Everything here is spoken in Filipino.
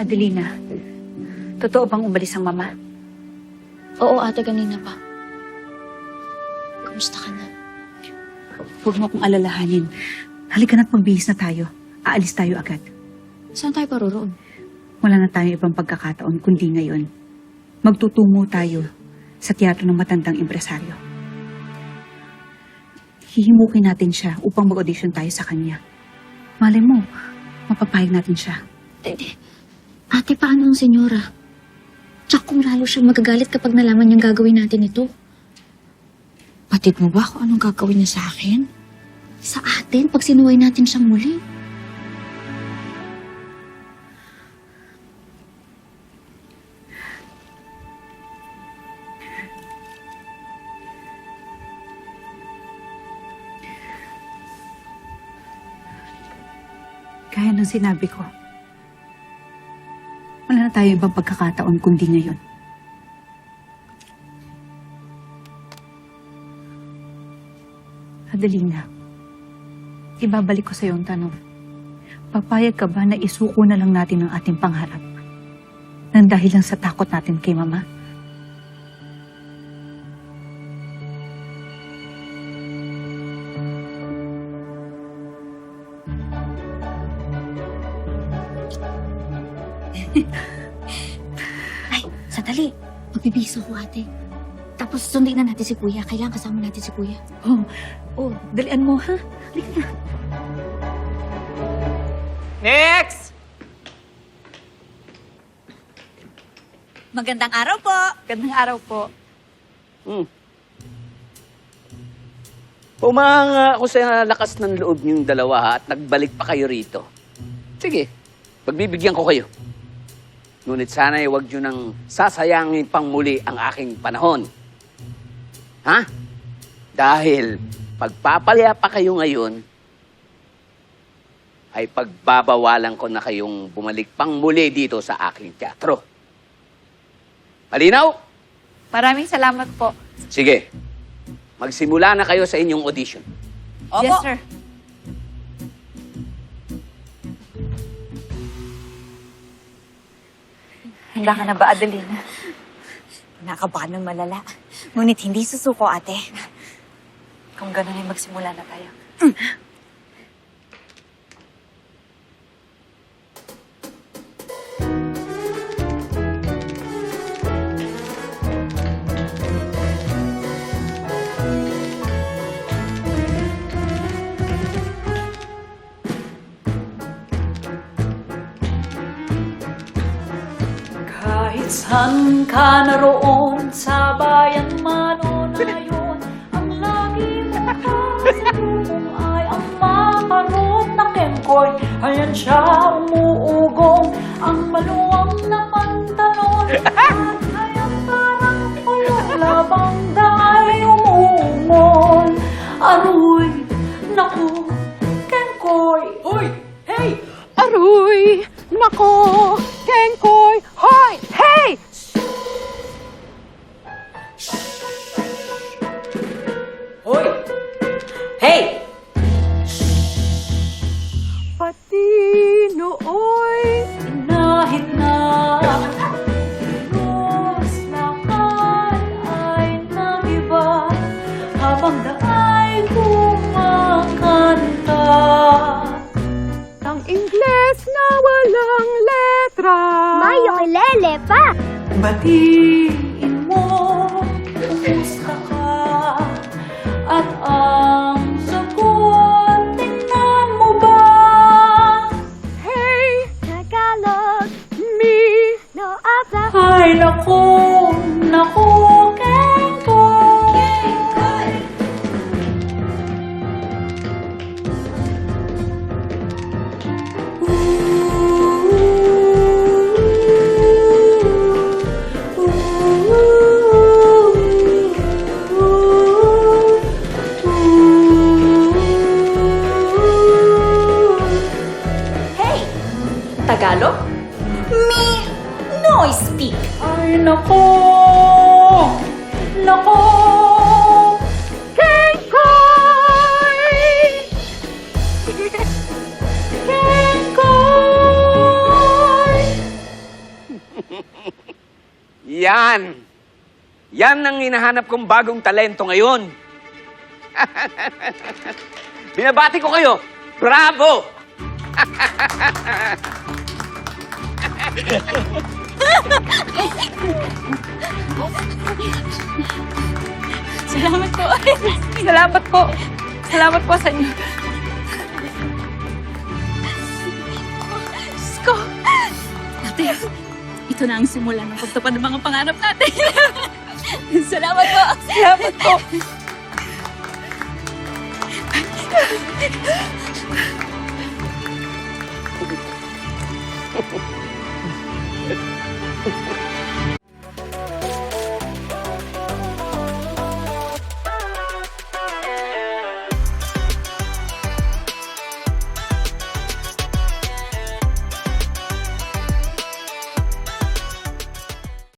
Adelina, totoo bang umalis ang mama? Oo, ate, kanina pa. Kamusta ka na? Huwag mo akong alalahanin. Halika na't magbihis na tayo. Aalis tayo agad. Saan tayo paroroon? Wala na tayong ibang pagkakataon kundi ngayon. Magtutungo tayo sa teatro ng matandang impresaryo. Hihimukin natin siya upang mag-audition tayo sa kanya. Malay mo, mapapayag natin siya. Ate, ate, paano ang senyora? Tsaka kung lalo siyang magagalit kapag nalaman niyang gagawin natin ito. Patid mo ba kung anong gagawin niya sa akin? Sa atin, pag sinuway natin siyang muli. Kaya ng sinabi ko, wala na tayo ibang pagkakataon kundi ngayon. Adelina, ibabalik ko sa iyo ang tanong. Papayag ka ba na isuko na lang natin ang ating pangarap? Nang dahil lang sa takot natin kay Mama? Ay, sandali. Magbibiso ko, ate. Tapos sundin na natin si Kuya. Kailangan kasama natin si Kuya. Oh, oh, dalian mo ha? Halika na. Next! Magandang araw po. Magandang araw po. Hmm. Pumanga ako sa lakas ng loob niyong dalawa ha, at nagbalik pa kayo rito. Sige, pagbibigyan ko kayo. Ngunit sana'y huwag niyo nang sasayangin pang muli ang aking panahon. Ha? Dahil pagpapalya pa kayo ngayon, ay pagbabawalan ko na kayong bumalik pang muli dito sa aking teatro. Malinaw? Maraming salamat po. Sige. Magsimula na kayo sa inyong audition. Yes, sir. Handa ka na ba, Adelina? Nakabahan ng malala. Ngunit hindi susuko, ate. Kung gano'n ay magsimula na tayo. Kahit saan ka naroon sa bayan man o nayon, ang lagi mo kasalubong ay ang makarot na kengkoy. Ayan siya umuugong, ang maluwang na pantalon. At ayan parang pulong labangga ay umuungol. Aroy, combatir. Tagalog? Me, no I speak. Ay, nako! Nako! Kengkoy! Yan! Yan ang hinahanap kong bagong talento ngayon. Binabati ko kayo. Bravo! Salamat po. Salamat po. Salamat po sa inyo. Diyos ko. Ate, ito na ang simula ng pagtupad ng mga pangarap natin. Salamat po. Salamat po.